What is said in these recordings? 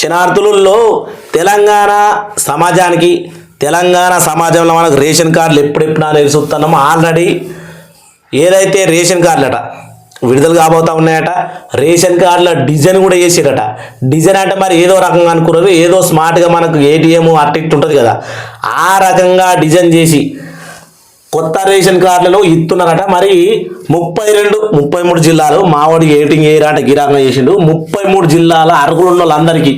శనార్థులలో తెలంగాణ సమాజానికి తెలంగాణ సమాజంలో మనకు రేషన్ కార్డులు ఎప్పుడెప్పుడు తెలుస్తున్నామో ఆల్రెడీ ఏదైతే రేషన్ కార్డులట విడుదల కాబోతా ఉన్నాయట రేషన్ కార్డుల డిజైన్ కూడా చేసిరట. డిజైన్ అంటే మరి ఏదో రకంగా అనుకున్నారు ఏదో స్మార్ట్గా మనకు ఏటీఎం అట్టిట్టు ఉంటుంది కదా. ఆ రకంగా డిజైన్ చేసి కొత్త రేషన్ కార్డులలో ఇస్తున్నారట మరి ముప్పై రెండు ముప్పై మూడు జిల్లాలు మావాడికి ఏటింగ్ ఏరాట గిరాకం చేసిండు. ముప్పై మూడు జిల్లాల అర్హులు ఉన్న వాళ్ళందరికీ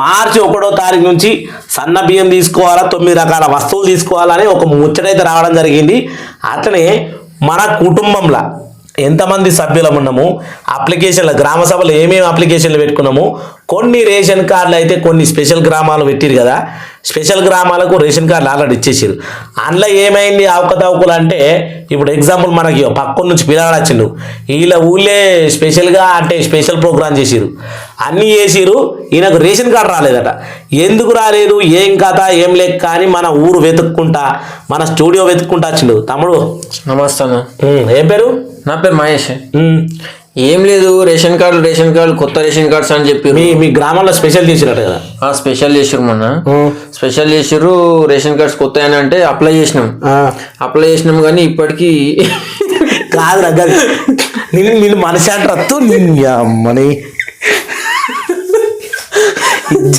మార్చి ఒకటో తారీఖు నుంచి సన్న బియ్యం తీసుకోవాలా తొమ్మిది రకాల వస్తువులు తీసుకోవాలని ఒక ముచ్చటైతే రావడం జరిగింది. అట్లనే మన కుటుంబంలో ఎంతమంది సభ్యులం ఉన్నాము? అప్లికేషన్లు గ్రామ సభలో ఏమేమి అప్లికేషన్లు పెట్టుకున్నాము? కొన్ని రేషన్ కార్డులు అయితే కొన్ని స్పెషల్ గ్రామాలు పెట్టిరు కదా. స్పెషల్ గ్రామాలకు రేషన్ కార్డులు ఆల్రెడీ ఇచ్చేసారు. అందులో ఏమైంది అవకతవకలు అంటే ఇప్పుడు ఎగ్జాంపుల్ మనకి పక్కన నుంచి పిల్లగాడు వచ్చిండు. వీళ్ళ ఊళ్ళే స్పెషల్గా అంటే స్పెషల్ ప్రోగ్రామ్ చేసిరు. అన్నీ చేసిరు ఈయనకు రేషన్ కార్డు రాలేదట. ఎందుకు రాలేదు? ఏం కథ? ఏం లెక్క? అని మన ఊరు వెతుక్కుంటా మన స్టూడియో వెతుక్కుంటా వచ్చిండు. తమ్ముడు. నమస్తే ఏం పేరు? నా పేరు మహేష్. ఏం లేదు రేషన్ కార్డు రేషన్ కార్డు కొత్త రేషన్ కార్డ్స్ అని చెప్పి మీ మీ గ్రామంలో స్పెషల్ చేసినట్టు కదా? స్పెషల్ చేసిర్రు మొన్న. స్పెషల్ చేసిర్రు రేషన్ కార్డ్స్ కొత్త అని అంటే అప్లై చేసినాం. అప్లై చేసినాం కానీ ఇప్పటికీ కాదు. దగ్గర నేను నేను మనసు అంటారు నిన్ను అమ్మని